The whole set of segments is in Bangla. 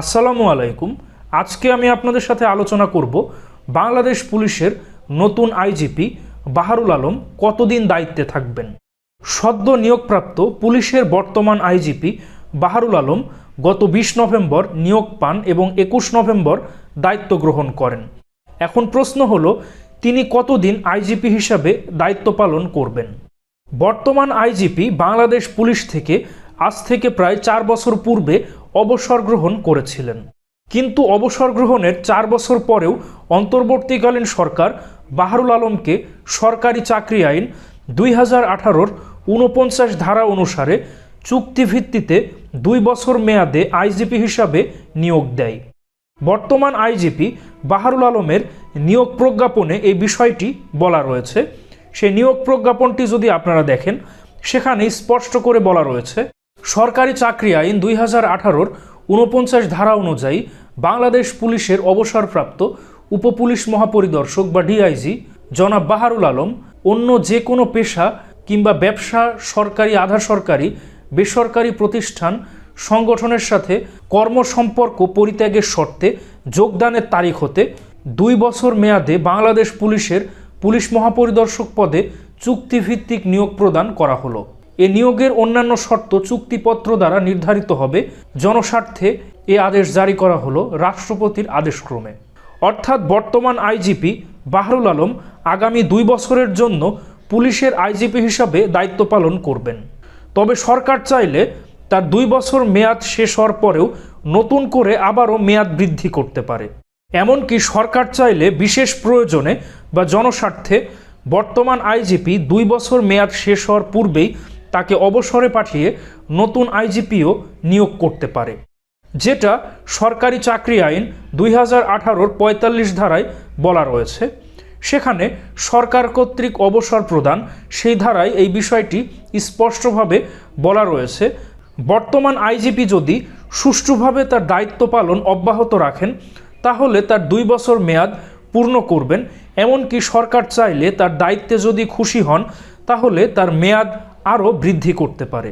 আসসালামু আলাইকুম। আজকে আমি আপনাদের সাথে আলোচনা করব বাংলাদেশ পুলিশের নতুন আইজিপি বাহারুল আলম কতদিন দায়িত্বে থাকবেন। সদ্য নিয়োগপ্রাপ্ত পুলিশের বর্তমান আইজিপি বাহারুল আলম গত বিশ নভেম্বর নিয়োগ পান এবং একুশ নভেম্বর দায়িত্ব গ্রহণ করেন। এখন প্রশ্ন হলো, তিনি কতদিন আইজিপি হিসাবে দায়িত্ব পালন করবেন? বর্তমান আইজিপি বাংলাদেশ পুলিশ থেকে আজ থেকে প্রায় চার বছর পূর্বে অবসর গ্রহণ করেছিলেন। কিন্তু অবসর গ্রহণের চার বছর পরেও অন্তর্বর্তীকালীন সরকার বাহারুল আলমকে সরকারি চাকরি আইন দুই হাজার আঠারোর ঊনপঞ্চাশ ধারা অনুসারে চুক্তিভিত্তিতে দুই বছর মেয়াদে আইজিপি হিসাবে নিয়োগ দেয়। বর্তমান আইজিপি বাহারুল আলমের নিয়োগ প্রজ্ঞাপনে এই বিষয়টি বলা রয়েছে। সেই নিয়োগ প্রজ্ঞাপনটি যদি আপনারা দেখেন সেখানে স্পষ্ট করে বলা রয়েছে সরকারি চাকরি আইন দুই হাজার আঠারোর ঊনপঞ্চাশ ধারা অনুযায়ী বাংলাদেশ পুলিশের অবসরপ্রাপ্ত উপপুলিশ মহাপরিদর্শক বা ডিআইজি জনাব বাহারুল আলম অন্য যে কোনো পেশা কিংবা ব্যবসা, সরকারি, আধা সরকারি, বেসরকারি প্রতিষ্ঠান, সংগঠনের সাথে কর্মসম্পর্ক পরিত্যাগের শর্তে যোগদানের তারিখ হতে দুই বছর মেয়াদে বাংলাদেশ পুলিশের পুলিশ মহাপরিদর্শক পদে চুক্তিভিত্তিক নিয়োগ প্রদান করা হলো। এ নিয়োগের অন্যান্য শর্ত চুক্তিপত্র দ্বারা নির্ধারিত হবে। জনস্বার্থে এ আদেশ জারি করা হলো রাষ্ট্রপতির আদেশক্রমে। অর্থাৎ বর্তমান আইজিপি বাহরুল আলম আগামী দুই বছরের জন্য পুলিশের আইজিপি হিসাবে দায়িত্ব পালন করবেন। তবে সরকার চাইলে তার দুই বছর মেয়াদ শেষ হওয়ার পরেও নতুন করে আবারও মেয়াদ বৃদ্ধি করতে পারে। এমনকি সরকার চাইলে বিশেষ প্রয়োজনে বা জনস্বার্থে বর্তমান আইজিপি দুই বছর মেয়াদ শেষ হওয়ার পূর্বেই তাকে অবসরে পাঠিয়ে নতুন আইজিপিও নিয়োগ করতে পারে, যেটা সরকারি চাকরি আইন দুই হাজার আঠারোর পঁয়তাল্লিশ ধারায় বলা রয়েছে। সেখানে সরকার কর্তৃক অবসর প্রদান, সেই ধারায় এই বিষয়টি স্পষ্টভাবে বলা রয়েছে। বর্তমান আইজিপি যদি সুষ্ঠুভাবে তার দায়িত্ব পালন অব্যাহত রাখেন, তাহলে তার দুই বছর মেয়াদ পূর্ণ করবেন। এমনকি সরকার চাইলে তার দায়িত্বে যদি খুশি হন, তাহলে তার মেয়াদ আরও বৃদ্ধি করতে পারে।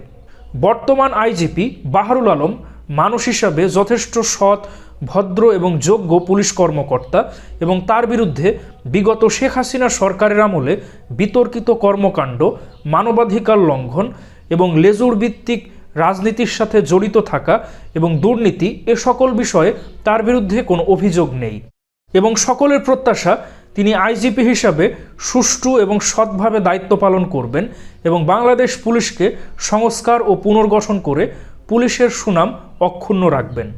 বর্তমান আইজিপি বাহারুল আলম মানুষ হিসাবে যথেষ্ট সৎ, ভদ্র এবং যোগ্য পুলিশ কর্মকর্তা এবং তার বিরুদ্ধে বিগত শেখ হাসিনা সরকারের আমলে বিতর্কিত কর্মকাণ্ড, মানবাধিকার লঙ্ঘন এবং লেজুর ভিত্তিক রাজনীতির সাথে জড়িত থাকা এবং দুর্নীতি এ সকল বিষয়ে তার বিরুদ্ধে কোনো অভিযোগ নেই। এবং সকলের প্রত্যাশা তিনি আইজিপি হিসাবে সুষ্ঠু এবং সৎভাবে দায়িত্ব পালন করবেন এবং বাংলাদেশ পুলিশকে সংস্কার ও পুনর্গঠন করে পুলিশের সুনাম অক্ষুণ্ণ রাখবেন।